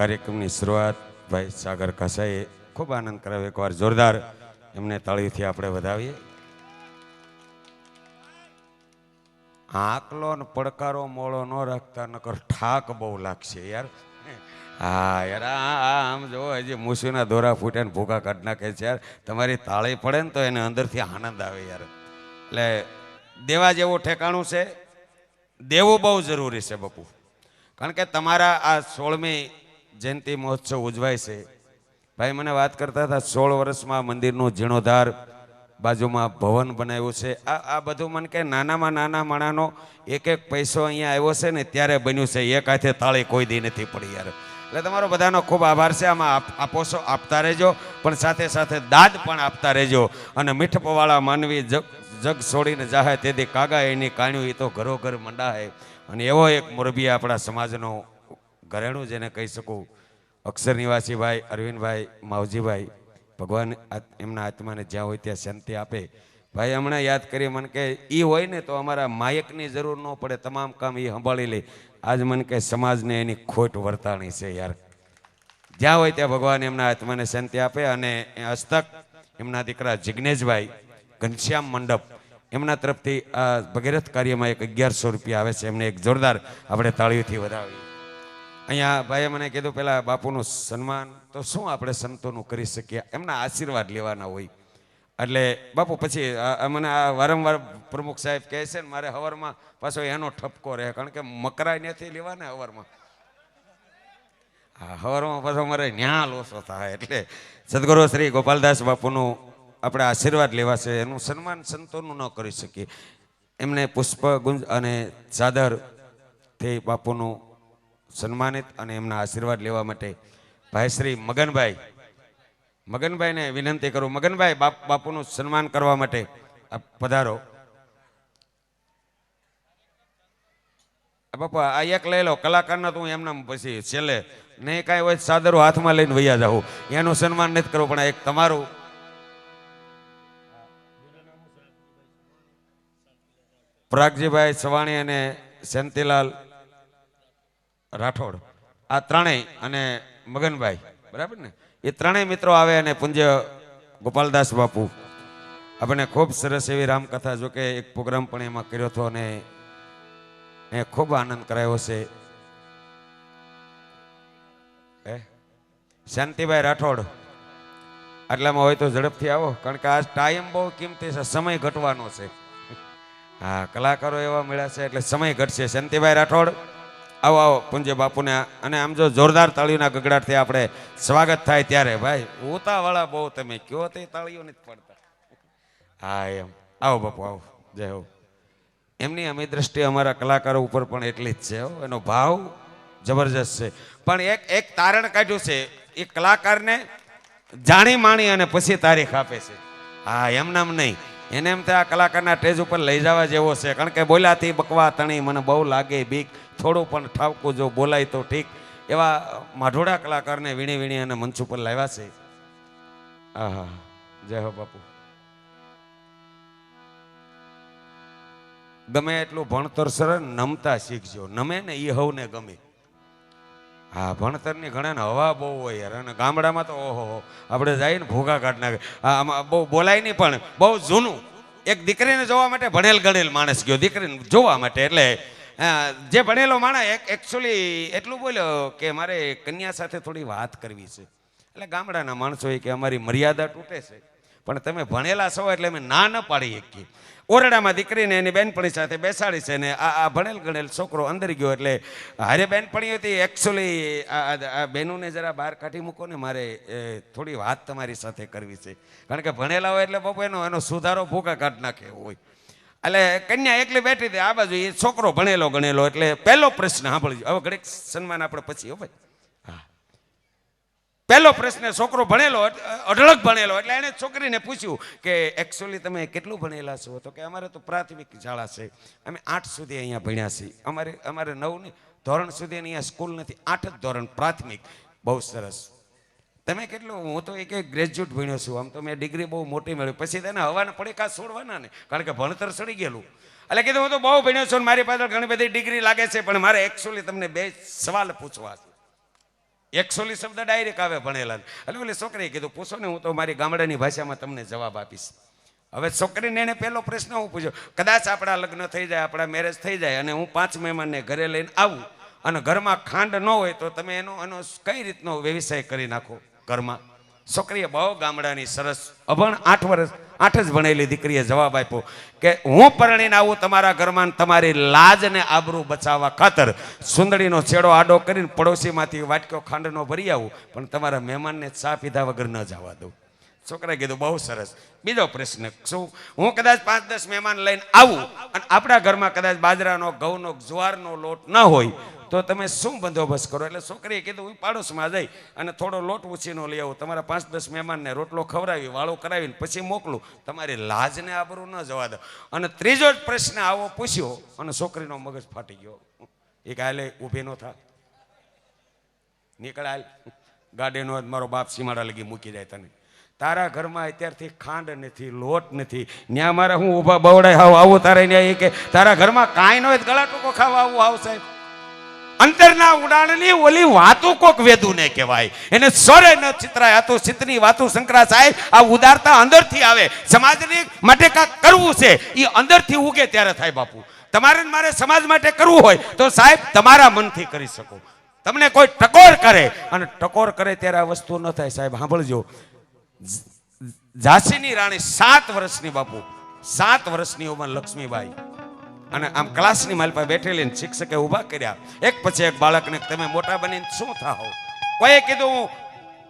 કાર્યક્રમની શરૂઆત ભાઈ સાગર કસાઈએ ખૂબ આનંદ કરાવ્યો. એકવાર જોરદાર એમને તાળીથી આપણે વધાવીએ. આકલો ને પડકારો મોળો ન રાખતા, નકર ઠાક બહુ લાગશે યાર. હા, યાર આમ જો હજી મૂસીના દોરા ફૂટે ને ભૂકા કાઢ નાખે છે યાર. તમારી તાળી પડે ને તો એને અંદરથી આનંદ આવે યાર. એટલે દેવા જેવું ઠેકાણું છે. દેવું બહુ જરૂરી છે બપુ. કારણ કે તમારા આ સોળમી જયંતિ મહોત્સવ ઉજવાય છે. ભાઈ મને વાત કરતા હતા સોળ વર્ષમાં મંદિરનું જીર્ણોદ્ધાર, બાજુમાં ભવન બનાવ્યું છે. આ આ બધું મને કે નાનામાં નાના માણાનો એક એક પૈસો અહીંયા આવ્યો છે ને ત્યારે બન્યું છે. એક હાથે તાળી કોઈ દી નથી પડી યાર. એટલે તમારો બધાનો ખૂબ આભાર છે. આમાં આપોસો આપતા રહેજો, પણ સાથે સાથે દાદ પણ આપતા રહેજો. અને મીઠપવાળા માનવી જગ જગ છોડીને જાહે તેથી કાગા એની કાણ્યું એ તો ઘરો ઘર મંડાહે. અને એવો એક મોરબી આપણા સમાજનો ઘરેણું જેને કહી શકું. અક્ષર નિવાસીભાઈ, અરવિંદભાઈ, માવજીભાઈ, ભગવાન એમના આત્માને જ્યાં હોય ત્યાં શાંતિ આપે. ભાઈ, હમણાં યાદ કરી મને કે એ હોય ને તો અમારા માયકની જરૂર ન પડે, તમામ કામ એ સંભાળી લે. આજ મને કે સમાજને એની ખોટ વર્તાણી છે યાર. જ્યાં હોય ત્યાં ભગવાન એમના આત્માને શાંતિ આપે અને હસ્તક એમના દીકરા જિજ્ઞેશભાઈ ઘનશ્યામ મંડપ, એમના તરફથી આ ભગીરથ કાર્યમાં એક અગિયારસો રૂપિયા આવે છે. એમને એક જોરદાર આપણે તાળીઓથી વધાવીએ. અહીંયા ભાઈએ મને કીધું, પેલા બાપુનું સન્માન. તો શું આપણે સંતોનું કરી શકીએ? એમના આશીર્વાદ લેવાના હોય. એટલે બાપુ પછી મને આ વારંવાર પ્રમુખ સાહેબ કહે છે ને, મારે હવારમાં પાછો એનો ઠપકો રહે, કારણ કે મકરાય નથી લેવા ને હવારમાં. હા હવારમાં પાછો મારે ન્યા લોસો થાય, એટલે સદગુરુ શ્રી ગોપાલદાસ બાપુનું આપણે આશીર્વાદ લેવા છે, એનું સન્માન સંતોનું ન કરી શકીએ. એમને પુષ્પગુંજ અને ચાદરથી બાપુનું સન્માનિત અને એમના આશીર્વાદ લેવા માટે ભાઈ શ્રી મગનભાઈ, મગનભાઈને વિનંતી કરું. મગનભાઈ, બાપ, બાપુનું સન્માન કરવા માટે પધારો. બાપા, આ એક લઈ લો. કલાકારના તું એમના પછી છેલ્લે નહીં કાંઈ હોય સાદરો હાથમાં લઈને વૈયા જાઉં. એનું સન્માન નથી કરવું, પણ એક તમારું. પ્રાગજીભાઈ સવાણી અને શાંતિલાલ રાઠોડ. આ ત્રણેય અને મગનભાઈ, બરાબર ને? એ ત્રણેય મિત્રો આવે અને પૂજ્ય ગોપાલદાસ બાપુ. આપણને ખૂબ સરસ એવી રામકથા, જો કે એક પ્રોગ્રામ પણ એમાં કર્યો હતો અને એ ખૂબ આનંદ કરાયો છે. શાંતિભાઈ રાઠોડ. આટલામાં હોય તો ઝડપથી આવો, કારણ કે આ ટાઈમ બહુ કિંમતી છે, સમય ઘટવાનો છે. હા, કલાકારો એવા મળ્યા છે, એટલે સમય ઘટશે. શાંતિભાઈ રાઠોડ. આવો આવો, પૂંજ્ય બાપુને. અને આમ જો જોરદાર તાળીઓના ગગડાટથી આપણે સ્વાગત થાય ત્યારે, ભાઈ, ઉતાવાળા બહુ તમે કયો તે તાળીઓ નથી પડતા? હા, એમ. આવો, બાપુ, આવો. જય હો. એમની અમી દ્રષ્ટિ અમારા કલાકારો ઉપર પણ એટલી જ છે એનો ભાવ જબરજસ્ત છે. પણ એક એક તારણ કાઢ્યું છે. એ કલાકારને જાણી માણી અને પછી તારીખ આપે છે. હા એમનામ નહીં. એને એમ થાય આ કલાકારના સ્ટેજ ઉપર લઈ જવા જેવો છે. કારણ કે બોલાતી બકવા તણી મને બહુ લાગે બીક. થોડું પણ ઠાવકું જો બોલાય તો ઠીક. એવા માઢોડા કલાકારને વીણી વીણી અને મંચ ઉપર લાવ્યા છે. આહા. જય હો બાપુ. ગમે એટલું ભણતર સર નમતા શીખજો. નમે ને એ હવને ગમે. હા ભણતરની ઘણાને હવા બહુ હોય યાર. અને ગામડામાં તો ઓહો, આપણે જઈએ ને ભૂગા કાઢ નાખે. આમાં બહુ બોલાય નહીં પણ બહુ જૂનું. એક દીકરીને જોવા માટે ભણેલ ગણેલ માણસ ગયો, દીકરીને જોવા માટે. એટલે જે ભણેલો માણસ, એક એકચ્યુઅલી એટલું બોલ્યો કે મારે કન્યા સાથે થોડી વાત કરવી છે. એટલે ગામડાના માણસો કે અમારી મર્યાદા તૂટે છે. પણ તમે ભણેલા છો એટલે અમે ના ન પાડી શકીએ. ઓરડામાં દીકરીને એની બેનપણી સાથે બેસાડી છે ને આ આ ભણેલ ગણેલ છોકરો અંદર ગયો એટલે હારે બેનપણી હતી. એકચ્યુઅલી આ બહેનોને જરા બહાર કાઢી મૂકો ને મારે થોડી વાત તમારી સાથે કરવી છે. કારણ કે ભણેલા હોય એટલે બાપુ એનો એનો સુધારો ભૂકા કાઢ નાખે હોય. એટલે કન્યા એકલી બેઠી હતી. આ બાજુ એ છોકરો ભણેલો ગણેલો. એટલે પહેલો પ્રશ્ન સાંભળજો. હવે ઘડીક સન્માન આપણે પછી, હો ભાઈ. પહેલો પ્રશ્ન, છોકરો ભણેલો અઢળક ભણેલો, એટલે એણે છોકરીને પૂછ્યું કે એકચ્યુઅલી તમે કેટલું ભણેલા છો? તો કે, અમારે તો પ્રાથમિક શાળા છે. અમે આઠ સુધી અહીંયા ભણ્યા છીએ. અમારે અમારે નવની ધોરણ સુધી અહીંયા સ્કૂલ નથી. આઠ જ ધોરણ પ્રાથમિક. બહુ સરસ. તમે કેટલું? હું તો એક ગ્રેજ્યુએટ ભણ્યો છું. આમ તો મેં ડિગ્રી બહુ મોટી મેળવી. પછી તેને હવાના પડેકા છોડવાના ને? કારણ કે ભણતર સડી ગયેલું. એટલે કીધું, હું તો બહુ ભણ્યો છું મારી પાસે ઘણી બધી ડિગ્રી લાગે છે, પણ મારે એકચ્યુઅલી તમને બે સવાલ પૂછવા છે. એકસોલી શબ્દ ડાયરેક્ટ આવે ભણેલા એટલે ઓલી છોકરીએ કીધું, પૂછો ને, હું તો મારી ગામડાની ભાષામાં તમને જવાબ આપીશ. હવે છોકરીને એને પહેલો પ્રશ્ન હું પૂછ્યો, કદાચ આપણા લગ્ન થઈ જાય, આપણા મેરેજ થઈ જાય અને હું પાંચ મહેમાનને ઘરે લઈને આવું અને ઘરમાં ખાંડ ન હોય તો તમે એનો એનો કઈ રીતનો વ્યવસાય કરી નાખો ઘરમાં? છોકરીએ બહુ ગામડાની સરસ અભણ આઠ વર્ષ, આઠ જ ભણેલી દીકરીએ જવાબ આપ્યો કે હું પરણીને આવું તમારા ઘરમાં તમારી લાજ ને આબરૂ બચાવવા ખાતર સુંદડીનો છેડો આડો કરીને પડોશીમાંથી વાટકો ખાંડનો ભરી આવું, પણ તમારા મહેમાનને ચા પીધા વગર ન જવા દઉં. છોકરાએ કીધું, બહુ સરસ. બીજો પ્રશ્ન, શું હું કદાચ પાંચ દસ મહેમાન લઈને આવું અને આપણા ઘરમાં કદાચ બાજરાનો, ઘઉંનો, જુવારનો લોટ ન હોય તો તમે શું બંદોબસ્ત કરો? એટલે છોકરીએ કીધું હું પાડોશમાં જઈ અને થોડો લોટ ઉછીનો લઈ આવું. તમારા પાંચ દસ મહેમાનને રોટલો ખવડાવી, વાળો કરાવીને પછી મોકલું. તમારી લાજને આબરૂ ન જવા દો. અને ત્રીજો જ પ્રશ્ન આવો પૂછ્યો અને છોકરીનો મગજ ફાટી ગયો. એ કાલે ઊભી ન થા. નીકળાય ગાડીનો જ મારો બાપ સીમાડા લગી મૂકી જાય તને. તારા ઘરમાં અત્યારથી ખાંડ નથી, લોટ નથી. ન્યા મારે હું ઊભા બવડાય, હાવ આવું તારે ન્યા એ કે, તારા ઘરમાં કાંઈ ન તો ગળા ટૂંકો ખાવા આવું આવ સાહેબ. અંતરના ઉડાણની ઓલી વાતો કોક વેદુ ને કહેવાય. એને સોરે ન ચિત્રાય આ તો ચિત્તની વાતો શંકરા સાહેબ આ ઉદારતા અંદરથી આવે. સમાજની માટે કાંક કરવું છે. એ અંદરથી ઉગે ત્યારે થાય બાપુ. તમારે મારે સમાજ માટે કરવું હોય તો સાહેબ તમારા મનથી કરી શકો. તમને કોઈ ટકોર કરે અને ટકોર કરે ત્યારે આ વસ્તુ ન થાય સાહેબ. સાંભળજો. ઝાંસીની રાણી સાત વર્ષની બાપુ. સાત વર્ષની ઉંમર લક્ષ્મીબાઈ. અને આમ ક્લાસની માલ પાસે બેઠેલી શિક્ષકે ઊભા કર્યા. એક પછી એક બાળકને તમે મોટા બનીને શું થાવ કોઈએ કીધું હું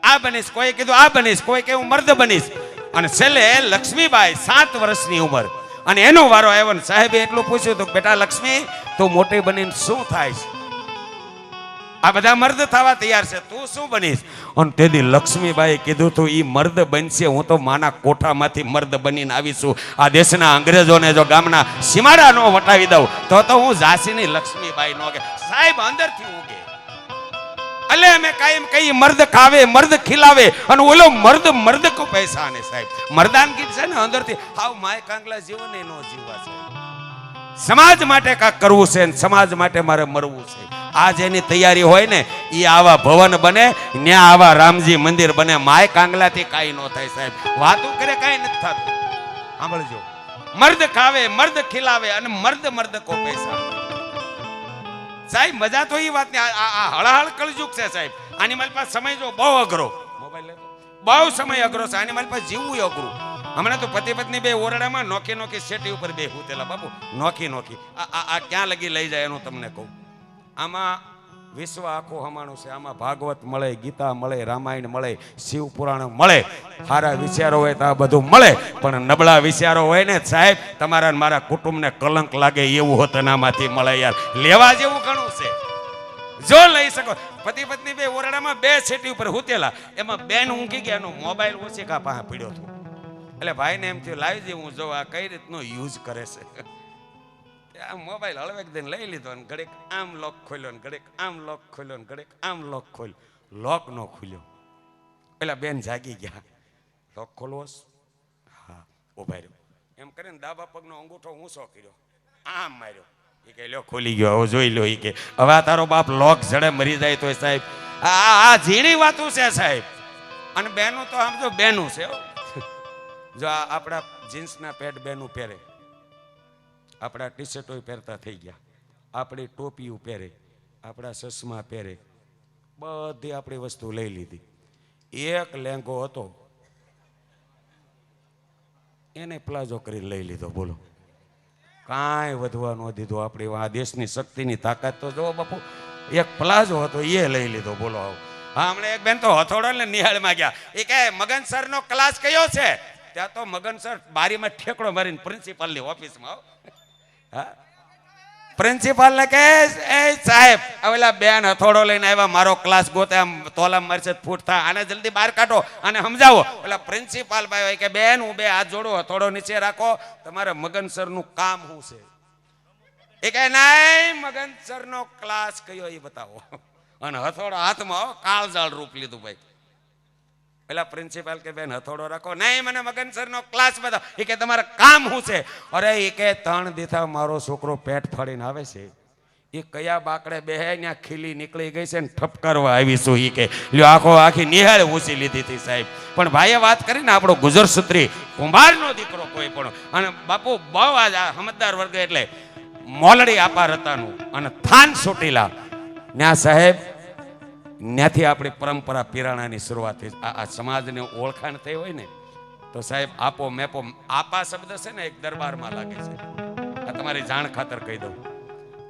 આ બનીશ, કોઈએ કીધું આ બનીશ કોઈ કે હું મર્દ બનીશ. અને છેલ્લે લક્ષ્મીબાઈ સાત વર્ષની ઉંમર. અને એનો વારો આવ્યો ને સાહેબે એટલું પૂછ્યું તો બેટા લક્ષ્મી, તું મોટી બનીને શું થાય આ બધા મર્દ થવા તૈયાર છે. તું શું બનીશ? અને તેથી લક્ષ્મીબાઈ કીધું તું એ મર્દ બનશે, હું તો માના કોઠામાંથી મર્દ બનીને આવીશું આ દેશના અંગ્રેજોને જો ગામના સીમાડા નો વટાવી દઉં, તો તો હું ઝાંસીની લક્ષ્મીબાઈ નો કે સાહેબ, અંદરથી ઉગે અલે, અમે કાયમ કહીએ, મર્દ ખાવે, મર્દ ખીલાવે, અને ઓલો મર્દ મર્દ કો પૈસા ને સાહેબ મર્દાનગી છે ને અંદરથી, હાવ માય કાંગલા જીવન એ નો જીવવા છે. સમાજ માટે કાંક કરવું છે ને સમાજ માટે મારે મરવું છે. આ જેની તૈયારી હોય ને એ આવા ભવન બને, ન્યા આવા રામજી મંદિર બને. માય કાંગલાથી કાંઈ ન થાય સાહેબ. વાતું કરે કાંઈ નથી થતું. સાંભળજો. મર્દ ખાવે, મર્દ ખીલાવે અને મર્દ મર્દ કો પૈસા. સાહેબ, મજા તો એ વાત ને આ હળહળ કળજુક છે સાહેબ. આની મારી પાસે સમય જો બહુ અઘરો. મોબાઈલ બહુ સમય અઘરો છે. આની મારી પાસે જીવવું અઘરું. હમણાં તો પતિ પત્ની બે ઓરડામાં નોખી નોખી શેટી ઉપર બે હુતેલા. બાપુ નોકી નોખી. આ આ ક્યાં લગી લઈ જાય એનું તમને કહું. આમાં વિશ્વ આખું હમાણું છે. આમાં ભાગવત મળે, ગીતા મળે, રામાયણ મળે, શિવ પુરાણ મળે. સારા વિચારો હોય તો આ બધું મળે. પણ નબળા વિચારો હોય ને સાહેબ, તમારા મારા કુટુંબને કલંક લાગે એવું હોત એનામાંથી મળે યાર. લેવા જેવું ઘણું છે. જો લઈ શકો. પતિ પત્ની બે ઓરડામાં બે સેટી ઉપર હુતેલા. એમાં બેન ઊંઘી ગયા, એનો મોબાઈલ ઓછી કા પાસે પડ્યો હતો. એટલે ભાઈને એમ થયું, લાવી દે, હું જો આ કઈ રીતનો યુઝ કરે છે. આ મોબાઈલ હળવેક દઈને લઈ લીધો ને ઘડીક આમ લોક ખોલ્યો ને ઘડીક આમ લોક ખોલ્યો ને ઘડીક આમ લોક ખોલ્યો. લોક નો ખુલ્યો. પેલા બેન જાગી ગયા. લોક ખોલવો હા ઊભા રહ્યો. એમ કરીને ડાબા પગનો અંગૂઠો ઊંચો કર્યો. આમ માર્યો. એ કે, લ્યો, ખોલી ગયો. હવે જોઈ લો એ કે, હવે આ તારો બાપ લોક જડે મરી જાય તો સાહેબ. આ, આ- ઝીણી વાતું છે સાહેબ. અને બેનું તો આમ જો બેનું છે હો. જો આ આપણા જીન્સના પેન્ટ બેનું પહેરે, આપણા ટી શર્ટો પહેરતા થઈ ગયા, આપણી ટોપીઓ પહેરે, આપણા ચશ્મા પહેરે, બધી આપણી વસ્તુ લઈ લીધી. એક લેંગો હતો, એને પ્લાઝો કરી લઈ લીધો, બોલો. કાંઈ વધવા ન દીધું આપણી આ દેશની શક્તિની તાકાત તો જો બાપુ, એક પ્લાઝો હતો, એ લઈ લીધો, બોલો આવો. હા, હમણાં એક બેન તો હથોડો ને નિહાળમાં ગયા. એ કહે, મગન સર નો ક્લાસ કયો છે? ત્યાં તો મગન સર બારીમાં ઠેકડો મારીને પ્રિન્સિપાલની ઓફિસમાં આવો હા. પ્રિન્સિપાલ ને કહે, એ સાહેબ ઓલા બેન હથોડો લઈને આવ્યા, મારો ક્લાસ ગોતે, આમ તોલા મરશે, ફૂટ થા. આને જલ્દી બહાર કાઢો અને સમજાવો. ઓલા પ્રિન્સિપાલ ભાઈ કે, બેન હું બે હાથ જોડો, હથોડો નીચે રાખો. તમારે મગન સરનું કામ શું છે? એ કહે નહીં મગન સર નો ક્લાસ કયો એ બતાવો. અને હથોડો હાથમાં કાળજાળ રૂપ લીધું ભાઈ. પેલા પ્રિન્સિપાલ કે, બેન, હથોડો રાખો. નહીં, મને મગન સર નો ક્લાસ બધા એ કે, તમારે કામ શું છે? અરે એ કે ત્રણ દીથા મારો છોકરો પેટ ફાડીને આવે છે. એ કયા બાકડે બે ત્યાં ખીલી નીકળી ગઈ છે ને ઠપકારવા આવીશું એ કે, લ્યો, આખો આખી નિહાળ ઊંચી લીધી હતી સાહેબ. પણ ભાઈએ વાત કરી ને, આપણો ગુજરસૂત્રી કુંભારનો દીકરો કોઈ પણ. અને બાપુ, બહુ આજ સમજદાર વર્ગ એટલે મોલડી આપા રતાનું અને થાન સોટીલા ત્યાં સાહેબ ત્યાંથી આપણી પરંપરા પિરાણાની શરૂઆત આ સમાજને ઓળખાણ થઈ હોય ને, તો સાહેબ આપો મેપો. આપા શબ્દ છે ને એક દરબારમાં લાગે છે. આ તમારી જાણ ખાતર કહી દઉં.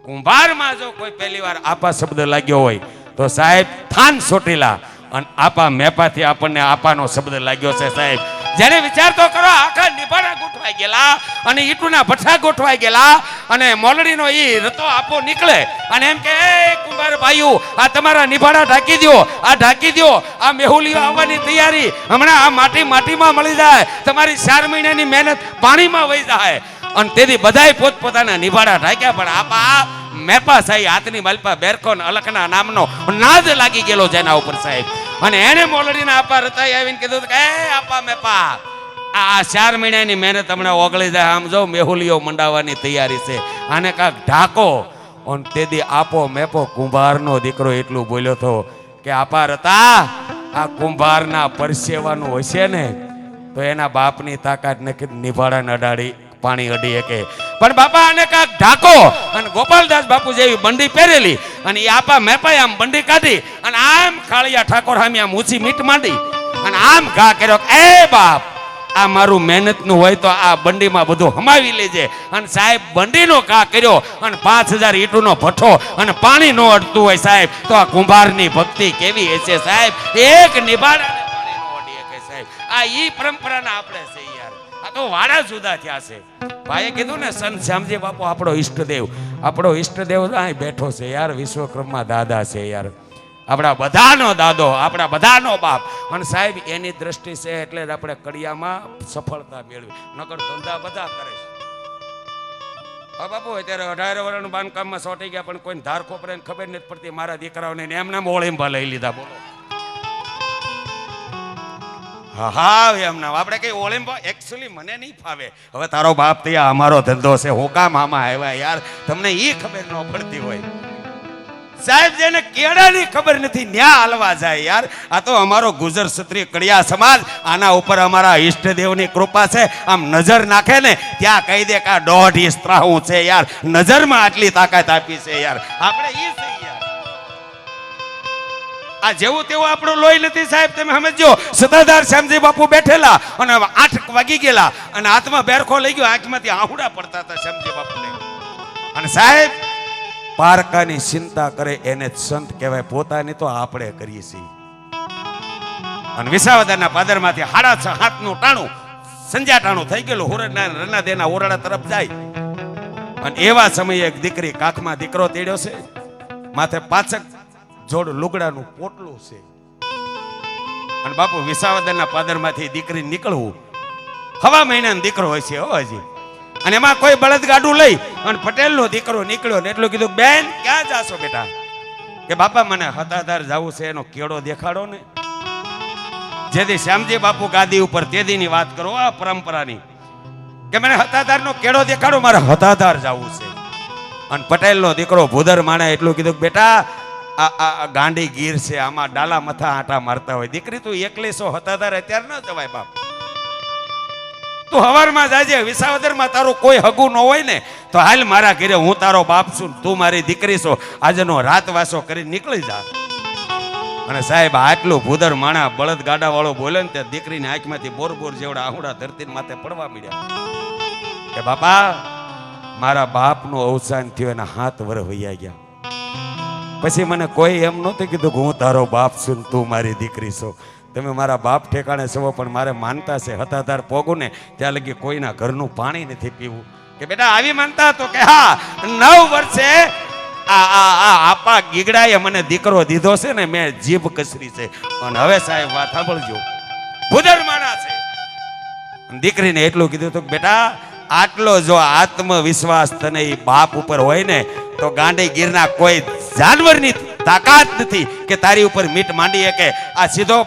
કુંભારમાં જો કોઈ પહેલી વાર આપા શબ્દ લાગ્યો હોય, તો સાહેબ થાન સોટીલા. અને આપા મેપાથી આપણને આપાનો શબ્દ લાગ્યો છે સાહેબ. જ્યારે વિચાર તો કરો આખા નિભાડા ગોઠવાઈ ગયેલા અને ઈટુના ભઠ્ઠા ગોઠવાઈ ગયેલા અને મોલડીનો ઈ રતો આપો નીકળે. અને એમ કે, "એ કુંભાર ભાઈઓ, આ તમારા નિભાડા ઢાંકી દ્યો, આ ઢાંકી દ્યો, આ મેહુલીઓ આવવાની તૈયારી. હમણાં આ માટી માટીમાં મળી જાય. તમારી ચાર મહિનાની મહેનત પાણીમાં વહી જાય. અને તેથી બધાય પોતપોતાના નિભાડા ઢાંક્યા, પણ આપા મેપા સાહેબ, હાથની માલપા બેરકોન અલખના નામનો નાદ લાગી ગયેલો જેના ઉપર સાહેબ. અને એને મોલડીના આપા રતાઈ આવીને કીધું કે, એ, આપા મેપા, આ આ ચાર મહિનાની મહેનત હમણાં ઓગળી જાય. આમ જો મેહુલીઓ મંડાવવાની તૈયારી છે. આને કાંક ઢાકો અને દી આપો મેપો. કુંભારનો દીકરો એટલું બોલ્યો તો કે, આપા રતા, આ કુંભારના પરસેવાનું હશે ને, તો એના બાપની તાકાત નક્કી નિભાડા અડાડી પાણી અડી શકે પણ બાપા આને કાંક ઢાકો. અને ગોપાલદાસ બાપુ જેવી બંડી પહેરેલી. અને એ આપા મેપાએ આમ બંડી કાઢી. અને આમ ખાળિયા ઠાકોર સામે આમ ઊંચી મીટ માંડી. અને આમ ઘા કર્યો એ બાપ, આ મારું મહેનતનું હોય તો આ બંડીમાં બધું હમાવી લેજે. અને સાહેબ બંડીનો કા કર્યો અને પાંચ હજાર ઈંટુનો ભઠ્ઠો અને પાણી નો અડતું હોય સાહેબ, તો આ કુંભારની ભક્તિ કેવી હશે સાહેબ? એક નિભાડાને પાણી નો અડી શકે સાહેબ. આ ઈ પરંપરાના આપણે છે યાર. આ તો વાડા જુદા થયા છે. ભાઈએ કીધું ને સંત શ્યામજી બાપુ, આપણો ઈષ્ટદેવ. આપણો ઈષ્ટદેવ અહીં બેઠો છે યાર, વિશ્વકર્મા દાદા છે યાર. આપણા બધાનો દાદો, આપણા બધાનો બાપ. અને સાહેબ, એની દ્રષ્ટિ છે એટલે જ આપણે કડિયામાં સફળતા મેળવી. નકર ધંધા બધા કરે છે. બાપુ, અત્યારે અઢાર વર્ષનું બાંધકામમાં સોટી ગયા, પણ કોઈ ધાર ખોપરે ખબર નથી પડતી. મારા દીકરાઓને એમના ઓળીંબા લઈ લીધા, બોલો. હા હા, એમના. આપણે કઈ ઓળીંબા એકચ્યુઅલી મને નહીં ફાવે. હવે તારો બાપ ત્યાં અમારો ધંધો છે. હું કામ આમાં આવ્યા યાર. તમને એ ખબર ન પડતી હોય. સાહેબ, જેને કેળાની ખબર નથી, ન્યા હાલવા જાય યાર. આ તો અમારો ગુજર ક્ષત્રિય કડિયા સમાજ, આના ઉપર અમારા ઈષ્ટદેવની કૃપા છે. આમ નજર નાખે ને, ત્યાં કહી દે કે આ દોઢ ઇંચ ત્રાહું છે યાર. નજરમાં આટલી તાકાત આપી છે યાર. આપણે એ છે યાર આ જેવું તેવું આપણું લોહી નથી સાહેબ, તમે સમજો સદાધાર શ્યામજી બાપુ બેઠેલા અને આઠ વાગી ગયેલા અને હાથમાં બેરખો લઈ ગયો, આંખમાંથી આહુડા પડતા હતા શ્યામજી બાપુને. અને સાહેબ, પારકાની ચિંતા કરે એને જ સંત કહેવાય, પોતાની તો આપણે કરીએ છીએ. અને વિસાવદરના પાદરમાંથી હાડા છ હાથનું ટાણું સંજા ટાણું થઈ ગયેલું, હોરડના રના દેના ઓરડા તરફ જાય. અને એવા સમયે એક દીકરી કાખમાં દીકરો તેડ્યો છે. માથે પાછક જોડ લુગડાનું પોટલું છે. અને બાપુ વિસાવદરના પાદરમાંથી દીકરી નીકળવું. હવા મહિનાનો દીકરો હોય છે હો હજી. અને એમાં કોઈ બળદગાડું લઈ અને પટેલનો દીકરો નીકળ્યો ને એટલું કીધું, બેન, ક્યાં જાશો બેટા? કે બાપા, મને હતાધાર જવું છે, એનો કેળો દેખાડો ને. જેથી શ્યામજી બાપુ ગાદી ઉપર તેદીની વાત કરો, આ પરંપરાની. કે મને હતાધારનો કેળો દેખાડો, મારે હતાધાર જવું છે. અને પટેલનો દીકરો ભૂદર માણે એટલું કીધું બેટા આ આ ગાંડી ગીર છે, આમાં ડાલા મથા આટા મારતા હોય. દીકરી તું એકલી સો હતાધાર અત્યારે ન જવાય બાપ. તું હવારમાં જાજે વિસાવદરમાં તારું કોઈ હગું ન હોય ને, તો હાલ મારા ઘરે હું તારો બાપ છું, તું મારી દીકરી છો. આજનો રાત વાસો કરી નીકળી જા. અને સાહેબ આટલું ભૂદર માણા બળદ ગાડા વાળો બોલે ને તે દીકરીની આંખમાંથી બોર બોર જેવડા આહુડા ધરતી માથે પડવા મળ્યા કે બાપા, મારા બાપનું અવસાન થયું એના હાથ વર વૈયા ગયા. પછી મને કોઈ એમ નહોતું કીધું કે હું તારો બાપ છું તું મારી દીકરી છો. તમે મારા બાપ ઠેકાણે છો, પણ મારે માનતા છે, હતાધાર પોગું ને ત્યાં લગી કોઈના ઘરનું પાણી નથી પીવું. કે બેટા, આવી માનતા તો કે હા, નવ વર્ષે આ આ આપા ગીગડાએ મને દીકરો દીધો છે ને, મેં જીભ કસરી છે. પણ હવે સાહેબ વાત સાંભળજો. ભૂદર માણા છે. દીકરીને એટલું કીધું કે બેટા, આટલો જો આત્મવિશ્વાસ તને એ બાપ ઉપર હોય ને તો ગાંડી ગીરના કોઈ જાનવરની તાકાત નથી કે તારી ઉપર મીટ માંડી શકે. આ સીધો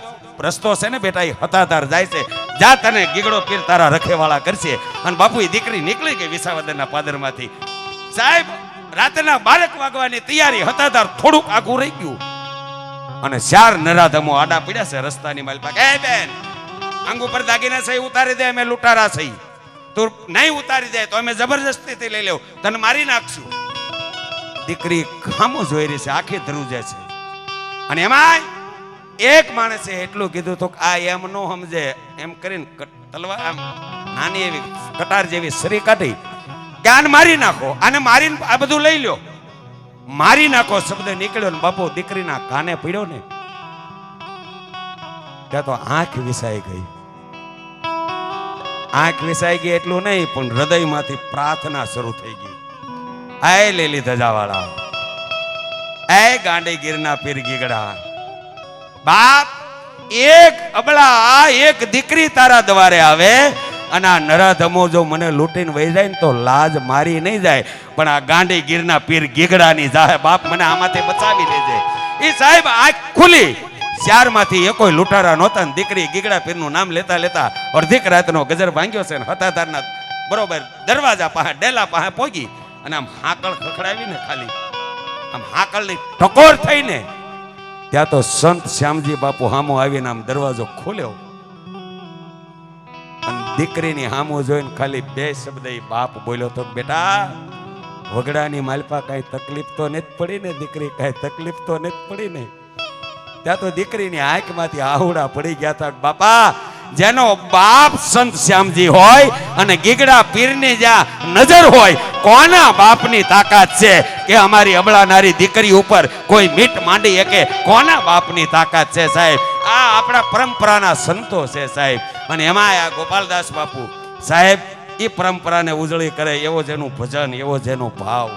રસ્તો છે ને બેટા, એ હતાધાર જાય છે. જા તને ગીગડો પીર તારા રખેવાળા કરશે. અને બાપુ એ દીકરી નીકળી ગઈ વિસાવદરના પાદરમાંથી. સાહેબ, રાતના બાળક વાગવાની તૈયારી હતાધાર થોડુંક આઘું રહી ગયું. અને ચાર નરાધમો આડા પડ્યા છે રસ્તાની માલ પાક એ બેન આંગ ઉપર દાગીના સહી ઉતારી દે, અમે લૂંટારા સહી તું નહીં ઉતારી દે, તો અમે જબરજસ્તીથી લઈ લેવું. તને મારી નાખશું. દીકરી ખામો જોઈ રહી છે, આખી ધ્રુજે છે. અને એમાં એક માણસે એટલું કીધું તો આ એમ નો સમજે. એમ કરીને તલવાર આમ નાની એવી કટાર જેવી સરી કાઢી. આને મારી નાખો, આને મારીને આ બધું લઈ લ્યો. મારી નાખો શબ્દ નીકળ્યો ને બાપુ દીકરીના કાને પીડ્યો ને. ત્યાં તો આંખ વિસાઈ ગઈ. આંખ વિસાઈ ગઈ એટલું નહીં, પણ હૃદયમાંથી પ્રાર્થના શરૂ થઈ ગઈ. આય લેલી ધજાવાળા. એ ગાંડી ગીરના પીર ગીગડા. બાપ, એક અબળા, એક દીકરી તારા દ્વારે આવે અને આ નરાધમો જો મને લૂંટીને વહી જાય ને તો લાજ મારી નહીં જાય. પણ આ ગાંડી ગીરના પીર ગીગડાની જાય બાપ મને આમાંથી બચાવી લેજે એ સાહેબ, આંખ ખુલી. ચારમાંથી કોઈ લૂંટારા નહોતા ને દીકરી ગીગડા પીરનું નામ લેતા લેતા અડધીક રાતનો ગજર ભાંગ્યો છે ને હતાધારના બરોબર દરવાજા પાસે, ડેલા પાસે પોગી. અને આમ હાકળ ખખડાવીને ખાલી. આમ હાકળની ટકોર થઈને ત્યાં તો સંત શ્યામજી બાપુ હામો આવીને આમ દરવાજો ખોલ્યો. અને દીકરીની હામો જોઈને ખાલી બે શબ્દ એ બાપ બોલ્યો તો, બેટા, વગડાની માલપા કાંઈ તકલીફ તો નથી પડી ને? દીકરી કાંઈ તકલીફ તો નથી પડી ને? ત્યાં તો દીકરીની આંખમાંથી આહુડા પડી ગયા હતા બાપા જેનો બાપ સંત શ્યામજી હોય અને ગીગડા પીરની જ્યાં નજર હોય, કોના બાપની તાકાત છે કે અમારી અબળાનારી દીકરી ઉપર કોઈ મીટ માંડી શકે? કોના બાપની તાકાત છે સાહેબ? આ આપણા પરંપરાના સંતો છે સાહેબ. અને એમાં આ ગોપાલદાસ બાપુ. સાહેબ એ પરંપરાને ઉજળી કરે, એવો જેનું ભજન, એવો જેનો ભાવ.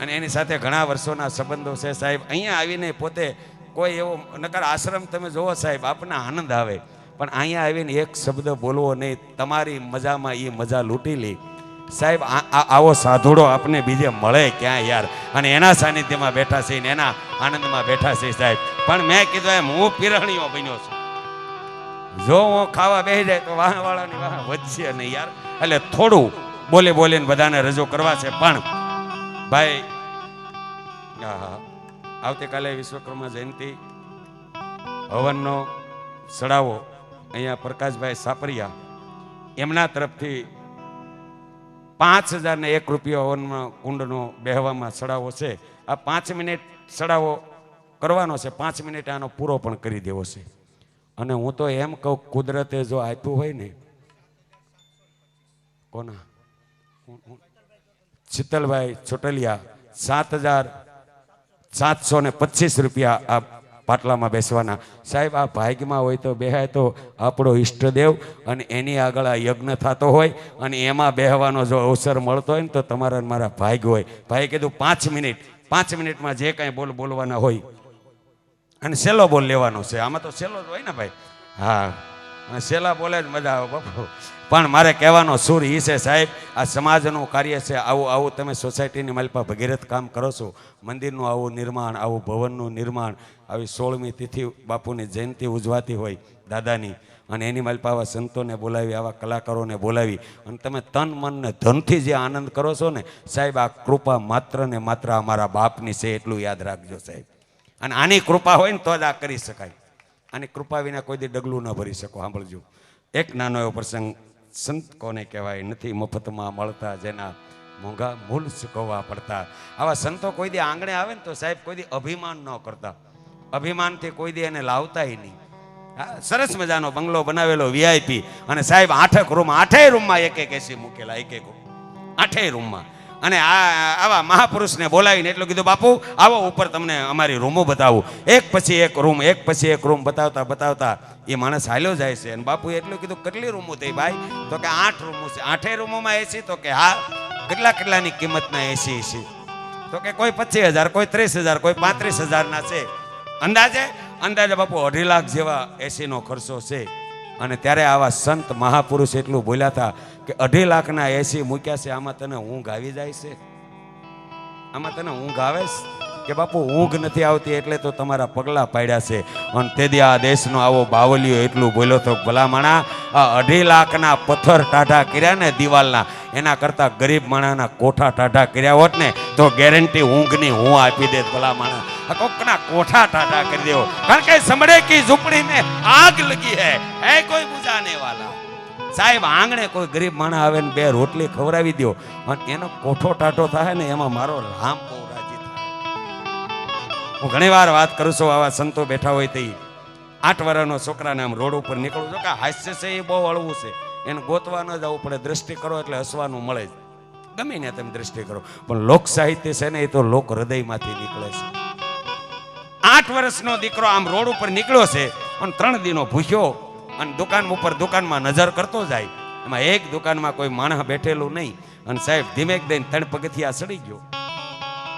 અને એની સાથે ઘણા વર્ષોના સંબંધો છે સાહેબ. અહીંયા આવીને પોતે કોઈ એવો નકર આશ્રમ તમે જોવો સાહેબ, આપને આનંદ આવે. પણ અહીંયા આવીને એક શબ્દ બોલવો નહીં. તમારી મજામાં એ મજા લૂંટી લે. સાહેબ આવો સાધુડો આપને બીજે મળે ક્યાં યાર? અને એના સાનિધ્યમાં બેઠા છે ને એના આનંદમાં બેઠા છે સાહેબ. પણ મેં કીધું એમ, હું પીરણીઓ બન્યો છું. જો હું ખાવા બેસી જાય તો વાહ વાળાની વાહ વધશે નહીં યાર. એટલે થોડું બોલે બોલીને બધાને રજૂ કરવા છે, પણ ભાઈ. આવતીકાલે વિશ્વકર્મા જયંતિ. હવનનો સડાવો. અહીંયા પ્રકાશભાઈ સાપરિયા, એમના તરફથી પાંચ હજાર ને એક રૂપિયો હવનમાં કુંડનો બેહવામાં સડાવો છે. આ પાંચ મિનિટ સડાવો કરવાનો છે, પાંચ મિનિટ આનો પૂરો પણ કરી દેવો છે. અને હું તો એમ કહું, કુદરતે જો આપ્યું હોય ને, કોના? શીતલભાઈ છોટલિયા સાત હજાર સાતસો ને પચીસ રૂપિયા આ પાટલામાં બેસવાના. સાહેબ, આ ભાગ્યમાં હોય તો બેહાય તો આપણો ઈષ્ટદેવ અને એની આગળ આ યજ્ઞ થતો હોય અને એમાં બેહવાનો જો અવસર મળતો હોય ને તો તમારા મારા ભાગ્ય હોય. ભાઈ કીધું, પાંચ મિનિટ, પાંચ મિનિટમાં જે કાંઈ બોલ બોલવાના હોય. અને સેલો બોલ લેવાનો છે. આમાં તો સેલો જ હોય ને ભાઈ? હા. સેલા બોલે જ મજા આવે બાપુ. પણ મારે કહેવાનો સુર ઈ છે, સાહેબ, આ સમાજનું કાર્ય છે, આવું આવું તમે સોસાયટીની માલપા ભગીરથ કામ કરો છો, મંદિરનું આવું નિર્માણ, આવું ભવનનું નિર્માણ, આવી સોળમી તિથિ બાપુની જયંતિ ઉજવાતી હોય દાદાની, અને એની માલપા આવા સંતોને બોલાવી, આવા કલાકારોને બોલાવી, અને તમે તન મનને ધનથી જે આનંદ કરો છો ને, સાહેબ, આ કૃપા માત્ર ને માત્ર અમારા બાપની છે એટલું યાદ રાખજો, સાહેબ. અને આની કૃપા હોય ને તો જ આ કરી શકાય. આની કૃપા વિના કોઈ દી ડગલું ન ભરી શકો, સાંભળજો. એક નાનો એવો પ્રસંગ સંત કોને કહેવાય? નથી મફતમાં મળતા જેના મોંઘા મૂલ ચૂકવવા પડતા. આવા સંતો કોઈ દી આંગણે આવે ને તો સાહેબ કોઈ દી અભિમાન ન કરતા. અભિમાનથી કોઈ દી એને લાવતાય નહીં. સરસ મજાનો બંગલો બનાવેલો વીઆઈપી અને સાહેબ આઠક રૂમ, આઠેય રૂમમાં એક એક એસી મૂકેલા, એક એક આઠેય રૂમમાં. અને આ આવા મહાપુરુષને બોલાવીને એટલું કીધું, બાપુ, આવો ઉપર તમને અમારી રૂમો બતાવું. એક પછી એક રૂમ, એક પછી એક રૂમ બતાવતા બતાવતા એ માણસ હાલ્યો જાય છે. અને બાપુએ એટલું કીધું, કેટલી રૂમો થઈ ભાઈ? તો કે આઠ રૂમો છે. આઠેય રૂમોમાં એસી તો કે હા, કેટલા કેટલાની કિંમતના એસી એસી તો કે કોઈ પચીસ હજાર, કોઈ ત્રીસ હજાર, કોઈ પાંત્રીસ હજારના છે. અંદાજે? અંદાજે બાપુ અઢી લાખ જેવા એસીનો ખર્ચો છે. અને ત્યારે આવા સંત મહાપુરુષ એટલું બોલ્યા હતા કે અઢી લાખના એસી મૂક્યા છે, આમાં તને ઊંઘ આવી જાય છે? આમાં તને ઊંઘ આવે કે બાપુ, ઊંઘ નથી આવતી એટલે તો તમારા પગલાં પાડ્યા છે. અને તેથી આ દેશનો આવો બાવલિયો એટલું બોલ્યો તો ભલા માણા આ અઢી લાખના પથ્થર ટાઢા કર્યા ને દિવાલના, એના કરતાં ગરીબ માણાના કોઠા ટાઢા કર્યા હોત ને, તો ગેરંટી ઊંઘની હું આપી દે ભલા માણા આ કોકના કોઠા ટાઢા કરી દેવો. કારણ કે સમડે કી ઝૂંપડી મેં આગ લગી હે. હે કોઈ બુજાને વાલા સાહેબ, આંગણે કોઈ ગરીબ માણસ આવે ને બે રોટલી ખવડાવી દો અને એનો કોઠો ટાટો થાય ને, એમાં મારો થાય હું ઘણી વાર વાત કરું છું, આવા સંતો બેઠા હોય તે. આઠ વર્ષનો છોકરાને આમ રોડ ઉપર નીકળું છું કે હાસ્ય છે એ બહુ હળવું છે. એને ગોતવા ન જવું પડે. દ્રષ્ટિ કરો એટલે હસવાનું મળે જ. ગમે ને તમે દ્રષ્ટિ કરો. પણ લોક સાહિત્ય છે ને એ તો લોક હૃદયમાંથી નીકળે છે. આઠ વર્ષનો દીકરો આમ રોડ ઉપર નીકળ્યો છે અને ત્રણ દિનો ભૂખ્યો અને દુકાન ઉપર દુકાનમાં નજર કરતો જાય. એમાં એક દુકાનમાં કોઈ માણસ બેઠેલું નહીં. અને સાહેબ ધીમેક દઈને ત્રણ પગથિયા સડી ગયો.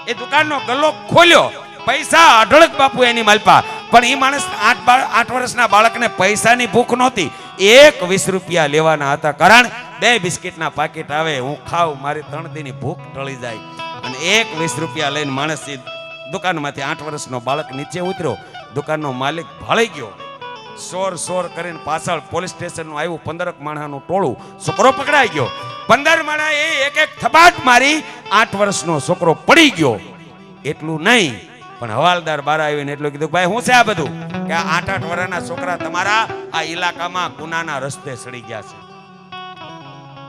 એ દુકાનનો ગલ્લો ખોલ્યો. પૈસા અઢળક બાપુ એની માલપા. પણ એ માણસ આઠ આઠ વર્ષના બાળકને પૈસાની ભૂખ નહોતી. એક વીસ રૂપિયા લેવાના હતા. કારણ બે બિસ્કિટના પાકીટ આવે, હું ખાઉં, મારી ત્રણ દીની ભૂખ ટળી જાય. અને એક વીસ રૂપિયા લઈને માણસ દુકાનમાંથી આઠ વર્ષનો બાળક નીચે ઉતર્યો. દુકાનનો માલિક ભાળી ગયો. સોર સોર કરીને પાછળ પોલીસ સ્ટેશનનું આવ્યું, પંદરક માણાનું ટોળું. છોકરો પકડાઈ ગયો. પંદર માણા એ એક એક થપાટ મારી આઠ વર્ષનો છોકરો પડી ગયો. એટલું નહીં. પણ હવાલદાર બાર આવીને એટલું કીધું ભાઈ હું છે આ બધું? કે આઠ આઠ વર્ષના છોકરા તમારા આ ઇલાકામાં ગુનાના રસ્તે સડી ગયા છે.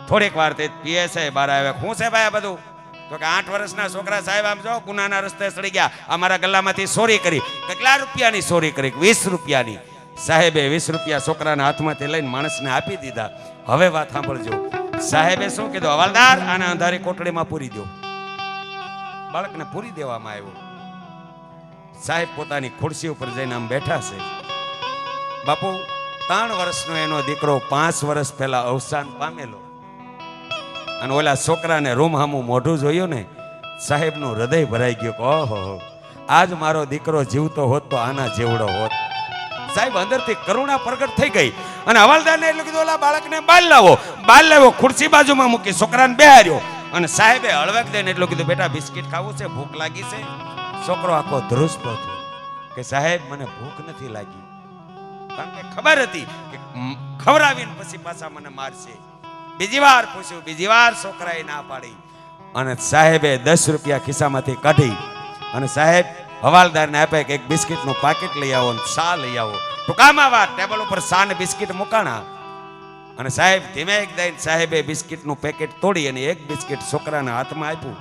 થોડીક વાર તે પીએસઆઈ બાર આવ્યા હું છે ભાઈ આ બધું? તો કે, આઠ વર્ષના છોકરા સાહેબ, આમ જો ગુનાના રસ્તે સડી ગયા, અમારા ગલ્લામાંથી ચોરી કરી. કેટલા રૂપિયાની ચોરી કરી? વીસ રૂપિયાની. સાહેબે વીસ રૂપિયા છોકરાના હાથમાંથી લઈને માણસને આપી દીધા. હવે વાત સાંભળજો. સાહેબે શું કીધું? હવાલદાર, આને અંધારી કોટડીમાં પૂરી દો બાળકને પૂરી દેવામાં આવ્યો. સાહેબ પોતાની ખુરશી ઉપર જઈને આમ બેઠા છે. બાપુ, ત્રણ વર્ષનો એનો દીકરો પાંચ વર્ષ પહેલા અવસાન પામેલો. અને ઓલા છોકરાને રૂમ હામું મોઢું જોયું ને, સાહેબનું હૃદય ભરાઈ ગયું ઓહો, આજ મારો દીકરો જીવતો હોત તો આના જેવડો હોત. સાહેબ, અંદરથી કરુણા પ્રગટ થઈ ગઈ. અને હવાલદારને એટલું કીધું, ઓલા બાળકને બાલ લાવો. બાલ લાવો ખુરશી બાજુમાં મૂકી, છોકરાને બેહાર્યો. અને સાહેબે હળવેક દઈને એટલું કીધું, બેટા, બિસ્કિટ ખાવું છે, ભૂખ લાગી છે. છોકરો આખો ધ્રુસતો હતો કે સાહેબ, મને ભૂખ નથી લાગી. કારણ કે ખબર હતી કે ખવડાવીને પછી પાછા મને મારશે. બીજી વાર પૂછ્યું, બીજી વાર છોકરાએ ના પાડી. અને સાહેબે દસ રૂપિયા ખિસ્સામાંથી કાઢી અને સાહેબ, હવાલદારને આપે કે એક બિસ્કિટનું પાકીટ લઈ આવો અને શા લઈ આવો. ટૂંકામાં વાત, ટેબલ ઉપર શા ને બિસ્કિટ મૂકાણા. અને સાહેબ, ધીમે એક દઈને સાહેબે બિસ્કિટનું પેકેટ તોડી અને એક બિસ્કિટ છોકરાના હાથમાં આપ્યું.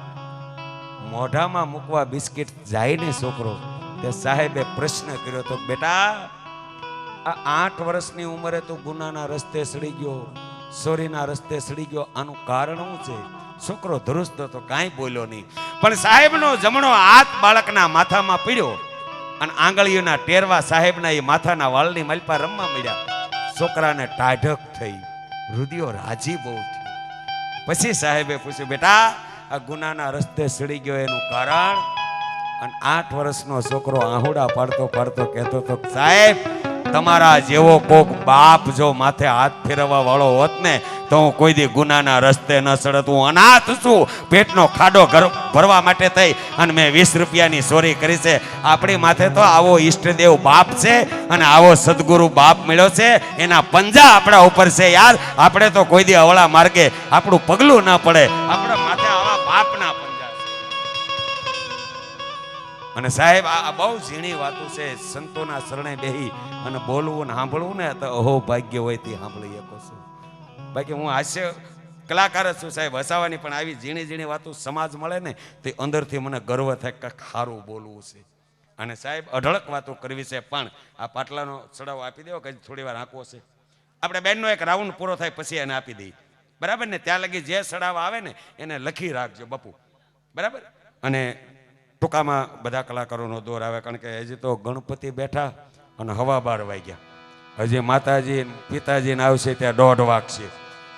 મોઢામાં મૂકવા બિસ્કિટ જાય ને છોકરો તે સાહેબે પ્રશ્ન કર્યો તો, બેટા, આ આઠ વર્ષની ઉંમરે તું ગુનાના રસ્તે સડી ગયો. સોરીના રસ્તે સડી ગયો. આનું કારણ શું છે? છોકરો ધ્રુસ્ત તો કાંઈ બોલ્યો નહીં. પણ સાહેબનો જમણો હાથ બાળકના માથામાં પીડ્યો અને આંગળીઓના ટેરવા સાહેબના એ માથાના વાળની મલપા રમવા મળ્યા છોકરાને ટાઢક થઈ હૃદયો રાજી બહુ થયો. પછી સાહેબે પૂછ્યું, બેટા આ ગુનાના રસ્તે સડી ગયો એનું કારણ. અને આઠ વર્ષનો છોકરો આહુડા પાડતો પાડતો કહેતો હતો સાહેબ, તમારા જેવો કોક બાપ જો માથે હાથ ફેરવવા વાળો હોત ને, તો હું કોઈ દી ગુનાના રસ્તે ન સડત. હું અનાથ છું. પેટનો ખાડો ભરવા માટે થઈ અને મેં વીસ રૂપિયાની ચોરી કરી છે. આપણી માથે તો આવો ઈષ્ટદેવ બાપ છે અને આવો સદગુરુ બાપ મળ્યો છે. એના પંજા આપણા ઉપર છે યાર. આપણે તો કોઈ દી અવળા માર્ગે આપણું પગલું ના પડે. આપણા અને સાહેબ, આ બહુ ઝીણી વાતો છે. સંતોના શરણે બેહી અને બોલવું ને સાંભળવું ને તો અહો ભાગ્ય હોય તે સાંભળી શકો છો બાકી હું હાસ્ય કલાકાર છું સાહેબ. હસાવાની પણ આવી ઝીણી ઝીણી વાતો સમાજ મળે ને, તે અંદરથી મને ગર્વ થાય કે ખારું બોલવું છે. અને સાહેબ, અઢળક વાતો કરવી છે, પણ આ પાટલાનો ચડાવ આપી દેવો કે થોડી વાર આંકવો છે. આપણે બેનનો એક રાઉન્ડ પૂરો થાય પછી એને આપી દઈએ. બરાબર ને? ત્યાં લગી જે સડાવ આવે ને, એને લખી રાખજો બપુ. બરાબર? અને ટૂંકામાં બધા કલાકારોનો દોર આવે, કારણ કે હજી તો ગણપતિ બેઠા અને હવા બાર વાગ્યા. હજી માતાજી પિતાજીને આવશે ત્યાં દોઢ વાગશે.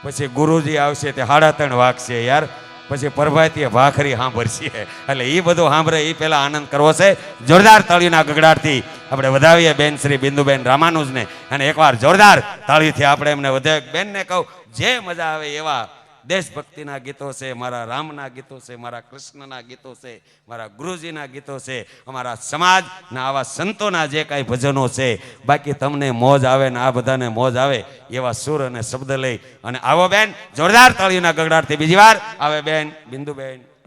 પછી ગુરુજી આવશે ત્યાં સાડા ત્રણ વાગશે યાર. પછી પ્રભાતીય ભાખરી સાંભળશે. એટલે એ બધું સાંભળે એ પહેલાં આનંદ કરવો છે. જોરદાર તાળીના ગગડાટથી આપણે વધાવીએ બેન શ્રી બિંદુબેન રામાનુજને. અને એકવાર જોરદાર તાળીથી આપણે એમને વધે. બેનને કહું, જે મજા આવે એવા દેશભક્તિના ગીતો છે, મારા રામના ગીતો છે, મારા કૃષ્ણના ગીતો છે, મારા ગુરુજીના ગીતો છે, અમારા સમાજના આવા સંતોના જે કાંઈ ભજનો છે, બાકી તમને મોજ આવે ને આ બધાને મોજ આવે, એવા સુર અને શબ્દ લઈ. અને આવો બેન, જોરદાર તાળીઓના ગગડાટથી બીજી વાર. આવે બેન, બિંદુબેન.